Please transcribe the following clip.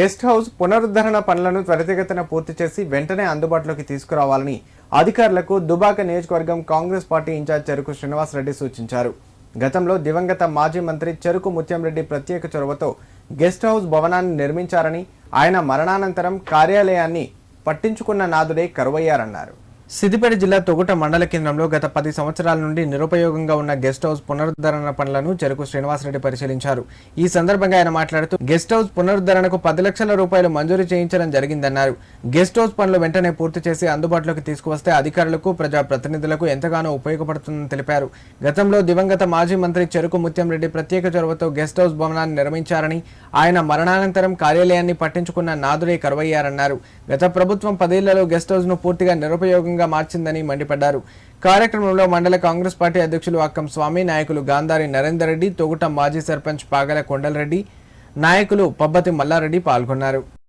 Guest house పునరుద్ధరణ పనులను త్వరితగతిన పూర్తి చేసి వెంటనే అందుబాటులోకి తీసుకురావాలని అధికారులకు దుబాక నియోజకవర్గం కాంగ్రెస్ పార్టీ ఇన్ఛార్జ్ చెరుకు శ్రీనివాసరెడ్డి సూచించారు. గతంలో దివంగత మాజీ మంత్రి చెరుకు ముత్యంరెడ్డి ప్రత్యేక చొరవతో గెస్ట్ హౌస్ భవనాన్ని నిర్మించారని ఆయన మరణానంతరం కార్యాలయాన్ని పట్టించుకున్న నాదుడే కరువయ్యారన్నారు. సిద్దిపేట జిల్లా తొగుట మండల కేంద్రంలో గత పది సంవత్సరాల నుండి నిరుపయోగంగా ఉన్న గెస్ట్ హౌస్ పునరుద్ధరణ పనులను చెరుకు శ్రీనివాసరెడ్డి పరిశీలించారు. ఈ సందర్భంగా ఆయన మాట్లాడుతూ గెస్ట్ హౌస్ పునరుద్ధరణకు పది లక్షల రూపాయలు మంజూరు చేయించడం జరిగిందన్నారు. గెస్ట్ హౌస్ పనులు వెంటనే పూర్తి చేసి అందుబాటులోకి తీసుకువస్తే అధికారులకు ప్రజా ప్రతినిధులకు ఎంతగానో ఉపయోగపడుతుందని తెలిపారు. గతంలో దివంగత మాజీ మంత్రి చెరుకు ముత్యంరెడ్డి ప్రత్యేక చొరవతో గెస్ట్ హౌస్ భవనాన్ని నిర్మించారని ఆయన మరణానంతరం కార్యాలయాన్ని పట్టించుకున్న నాదుడే కరువయ్యారన్నారు. గత ప్రభుత్వం పదేళ్ళలో గెస్ట్ హౌస్ను పూర్తిగా నిరుపయోగంగా మార్చిందని మండిపడ్డారు. కార్యక్రమంలో మండల కాంగ్రెస్ పార్టీ అధ్యక్షులు అక్కం స్వామి నాయకులు గాంధారి నరేందర్ రెడ్డి తొగుట మాజీ సర్పంచ్ పాగల కొండలరెడ్డి నాయకులు పబ్బతి మల్లారెడ్డి పాల్గొన్నారు.